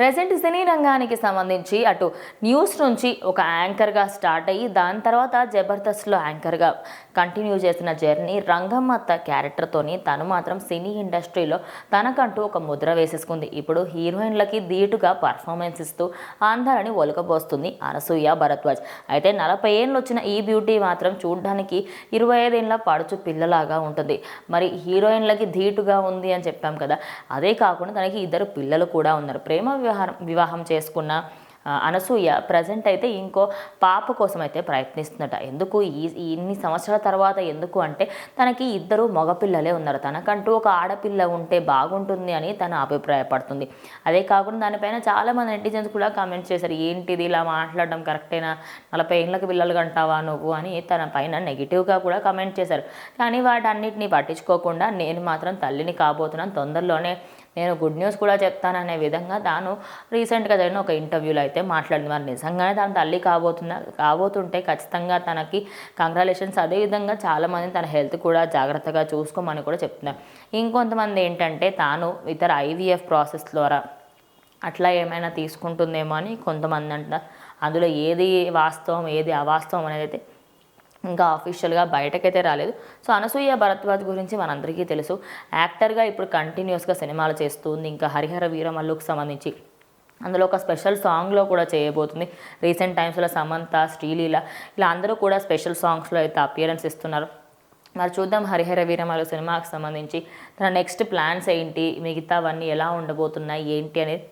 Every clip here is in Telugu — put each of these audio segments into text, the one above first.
ప్రజెంట్ సినీ రంగానికి సంబంధించి అటు న్యూస్ నుంచి ఒక యాంకర్గా స్టార్ట్ అయ్యి దాని తర్వాత జబర్దస్త్లో యాంకర్గా కంటిన్యూ చేసిన జర్నీ రంగమ్మత్త క్యారెక్టర్తోని తను మాత్రం సినీ ఇండస్ట్రీలో తనకంటూ ఒక ముద్ర వేసేసుకుంది. ఇప్పుడు హీరోయిన్లకి ధీటుగా పర్ఫార్మెన్స్ ఇస్తూ అందరిని ఒలకబోస్తుంది అనసూయ భరద్వాజ్. అయితే నలభై ఏళ్ళు వచ్చిన ఈ బ్యూటీ మాత్రం చూడ్డానికి ఇరవై ఐదేళ్ళ పడుచు పిల్లలాగా ఉంటుంది. మరి హీరోయిన్లకి ధీటుగా ఉంది అని చెప్పాం కదా అదే కాకుండా తనకి ఇద్దరు పిల్లలు కూడా ఉన్నారు. ప్రేమ వివాహం వివాహం చేసుకున్న అనసూయ ప్రజెంట్ అయితే ఇంకో పాప కోసం అయితే ప్రయత్నిస్తున్నట ఎందుకు ఈ ఇన్ని సంవత్సరాల తర్వాత ఎందుకు అంటే తనకి ఇద్దరు మగపిల్లలే ఉన్నారు. తనకంటూ ఒక ఆడపిల్ల ఉంటే బాగుంటుంది అని తన అభిప్రాయపడుతుంది. అదే కాకుండా దానిపైన చాలామంది నెటిజన్స్ కూడా కామెంట్ చేశారు. ఏంటిది ఇలా మాట్లాడడం? కరెక్టేనా నలభై ఏళ్ళకి పిల్లలు కంటావా నువ్వు అని తన పైన నెగిటివ్గా కూడా కామెంట్ చేశారు. కానీ వాటన్నిటిని పట్టించుకోకుండా నేను మాత్రం తల్లిని కాబోతున్నాను. తొందరలోనే నేను గుడ్ న్యూస్ కూడా చెప్తాననే విధంగా తాను రీసెంట్గా జరిగిన ఒక ఇంటర్వ్యూలో అయితే మాట్లాడింది. మరి నిజంగానే తన తల్లి కాబోతున్నా కాబోతుంటే ఖచ్చితంగా తనకి కంగ్రాలేషన్స్ అదేవిధంగా చాలామంది తన హెల్త్ కూడా జాగ్రత్తగా చూసుకోమని కూడా చెప్తున్నారు. ఇంకొంతమంది ఏంటంటే తాను ఇతర ఐవీఎఫ్ ప్రాసెస్ ద్వారా అట్లా ఏమైనా తీసుకుంటుందేమో అని కొంతమంది అంట. అందులో ఏది వాస్తవం ఏది అవాస్తవం అనేది అయితే ఇంకా అఫీషియల్గా బయటకైతే రాలేదు. సో అనసూయ భరద్వాజ్ గురించి మనందరికీ తెలుసు. యాక్టర్గా ఇప్పుడు కంటిన్యూస్గా సినిమాలు చేస్తుంది. ఇంకా హరిహర వీరమల్లుకు సంబంధించి అందులో ఒక స్పెషల్ సాంగ్లో కూడా చేయబోతుంది. రీసెంట్ టైమ్స్లో సమంత శ్రీలీల ఇలా అందరూ కూడా స్పెషల్ సాంగ్స్లో అయితే అపియరెన్స్ ఇస్తున్నారు. మరి చూద్దాం హరిహర వీరమల్లు సినిమాకి సంబంధించి తన నెక్స్ట్ ప్లాన్స్ ఏంటి? మిగతావన్నీ ఎలా ఉండబోతున్నాయి? ఏంటి అనేది?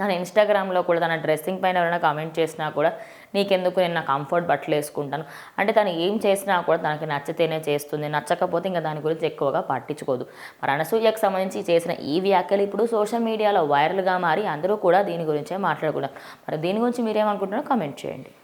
తన ఇన్స్టాగ్రామ్లో కూడా తన డ్రెస్సింగ్ పైన ఎవరైనా కామెంట్ చేసినా కూడా నీకెందుకు నేను నా కంఫర్ట్ బట్టలు వేసుకుంటాను? అంటే తను ఏం చేసినా కూడా తనకి నచ్చితేనే చేస్తుంది. నచ్చకపోతే ఇంకా దాని గురించి ఎక్కువగా పట్టించుకోదు. మరి అనసూయకు సంబంధించి చేసిన ఈ వ్యాఖ్యలు ఇప్పుడు సోషల్ మీడియాలో వైరల్గా మారి అందరూ కూడా దీని గురించే మాట్లాడకూడదు. మరి దీని గురించి మీరేమనుకుంటున్నారో కామెంట్ చేయండి.